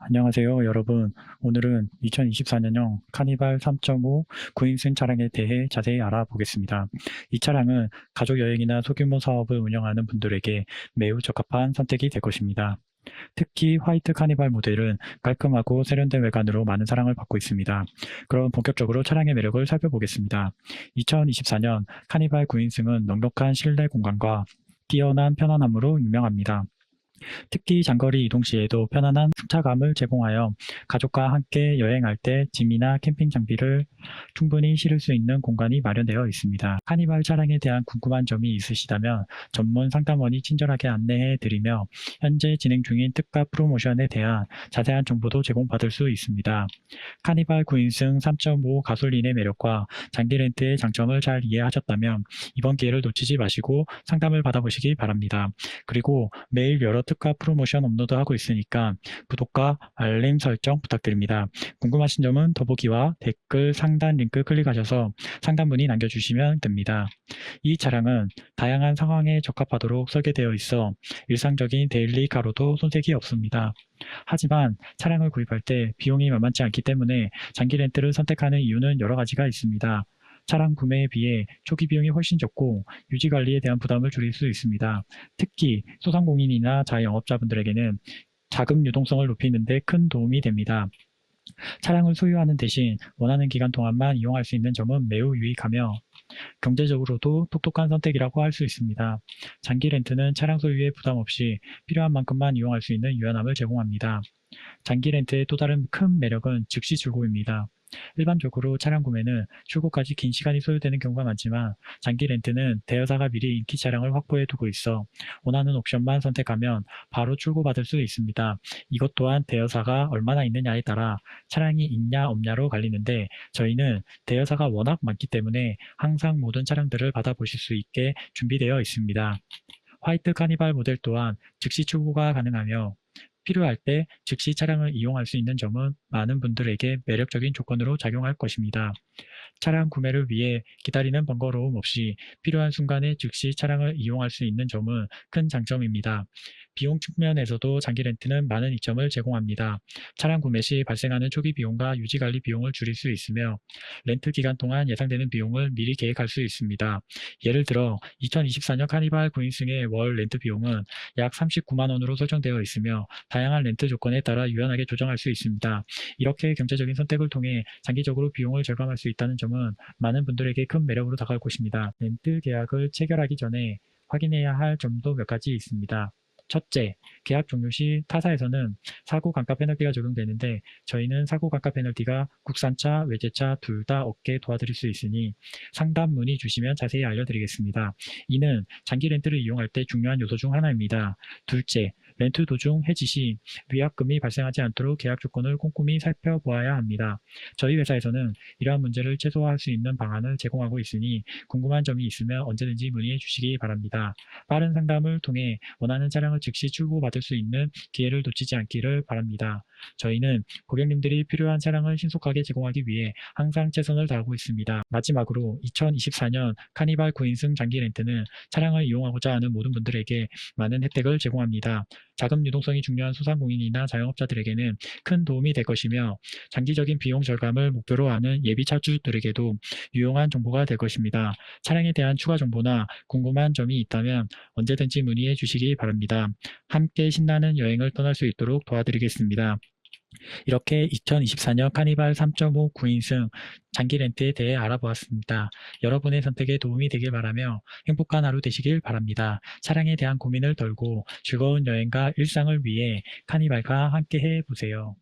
안녕하세요, 여러분. 오늘은 2024년형 카니발 3.5 9인승 차량에 대해 자세히 알아보겠습니다. 이 차량은 가족 여행이나 소규모 사업을 운영하는 분들에게 매우 적합한 선택이 될 것입니다. 특히 화이트 카니발 모델은 깔끔하고 세련된 외관으로 많은 사랑을 받고 있습니다. 그럼 본격적으로 차량의 매력을 살펴보겠습니다. 2024년 카니발 9인승은 넉넉한 실내 공간과 뛰어난 편안함으로 유명합니다. 특히 장거리 이동 시에도 편안한 승차감을 제공하여 가족과 함께 여행할 때 짐이나 캠핑 장비를 충분히 실을 수 있는 공간이 마련되어 있습니다. 카니발 차량에 대한 궁금한 점이 있으시다면 전문 상담원이 친절하게 안내해 드리며 현재 진행 중인 특가 프로모션에 대한 자세한 정보도 제공받을 수 있습니다. 카니발 9인승 3.5 가솔린의 매력과 장기 렌트의 장점을 잘 이해하셨다면 이번 기회를 놓치지 마시고 상담을 받아보시기 바랍니다. 그리고 매일 여러 특가 프로모션 업로드하고 있으니까 구독과 알림 설정 부탁드립니다. 궁금하신 점은 더보기와 댓글 상단 링크 클릭하셔서 상담 문의 남겨주시면 됩니다. 이 차량은 다양한 상황에 적합하도록 설계되어 있어 일상적인 데일리 가로도 손색이 없습니다. 하지만 차량을 구입할 때 비용이 만만치 않기 때문에 장기 렌트를 선택하는 이유는 여러 가지가 있습니다. 차량 구매에 비해 초기 비용이 훨씬 적고 유지 관리에 대한 부담을 줄일 수 있습니다. 특히 소상공인이나 자영업자분들에게는 자금 유동성을 높이는 데 큰 도움이 됩니다. 차량을 소유하는 대신 원하는 기간 동안만 이용할 수 있는 점은 매우 유익하며 경제적으로도 똑똑한 선택이라고 할 수 있습니다. 장기 렌트는 차량 소유에 부담 없이 필요한 만큼만 이용할 수 있는 유연함을 제공합니다. 장기 렌트의 또 다른 큰 매력은 즉시 출고입니다. 일반적으로 차량 구매는 출고까지 긴 시간이 소요되는 경우가 많지만 장기 렌트는 대여사가 미리 인기 차량을 확보해 두고 있어 원하는 옵션만 선택하면 바로 출고받을 수 있습니다. 이것 또한 대여사가 얼마나 있느냐에 따라 차량이 있냐 없냐로 갈리는데 저희는 대여사가 워낙 많기 때문에 항상 모든 차량들을 받아보실 수 있게 준비되어 있습니다. 화이트 카니발 모델 또한 즉시 출고가 가능하며 필요할 때 즉시 차량을 이용할 수 있는 점은 많은 분들에게 매력적인 조건으로 작용할 것입니다. 차량 구매를 위해 기다리는 번거로움 없이 필요한 순간에 즉시 차량을 이용할 수 있는 점은 큰 장점입니다. 비용 측면에서도 장기 렌트는 많은 이점을 제공합니다. 차량 구매 시 발생하는 초기 비용과 유지 관리 비용을 줄일 수 있으며 렌트 기간 동안 예상되는 비용을 미리 계획할 수 있습니다. 예를 들어 2024년 카니발 9인승의 월 렌트 비용은 약 39만 원으로 설정되어 있으며 다양한 렌트 조건에 따라 유연하게 조정할 수 있습니다. 이렇게 경제적인 선택을 통해 장기적으로 비용을 절감할 수 있다는 점은 많은 분들에게 큰 매력으로 다가올 것입니다. 렌트 계약을 체결하기 전에 확인해야 할 점도 몇 가지 있습니다. 첫째, 계약 종료 시 타사에서는 사고 감가 페널티가 적용되는데 저희는 사고 감가 페널티가 국산차, 외제차 둘다 없게 도와드릴 수 있으니 상담 문의 주시면 자세히 알려드리겠습니다. 이는 장기 렌트를 이용할 때 중요한 요소 중 하나입니다. 둘째, 렌트 도중 해지 시 위약금이 발생하지 않도록 계약 조건을 꼼꼼히 살펴보아야 합니다. 저희 회사에서는 이러한 문제를 최소화할 수 있는 방안을 제공하고 있으니 궁금한 점이 있으면 언제든지 문의해 주시기 바랍니다. 빠른 상담을 통해 원하는 차량을 즉시 출고받을 수 있는 기회를 놓치지 않기를 바랍니다. 저희는 고객님들이 필요한 차량을 신속하게 제공하기 위해 항상 최선을 다하고 있습니다. 마지막으로 2024년 카니발 9인승 장기 렌트는 차량을 이용하고자 하는 모든 분들에게 많은 혜택을 제공합니다. 자금 유동성이 중요한 소상공인이나 자영업자들에게는 큰 도움이 될 것이며 장기적인 비용 절감을 목표로 하는 예비 차주들에게도 유용한 정보가 될 것입니다. 차량에 대한 추가 정보나 궁금한 점이 있다면 언제든지 문의해 주시기 바랍니다. 함께 신나는 여행을 떠날 수 있도록 도와드리겠습니다. 이렇게 2024년 카니발 3.5 9인승 장기 렌트에 대해 알아보았습니다. 여러분의 선택에 도움이 되길 바라며 행복한 하루 되시길 바랍니다. 차량에 대한 고민을 덜고 즐거운 여행과 일상을 위해 카니발과 함께 해 보세요.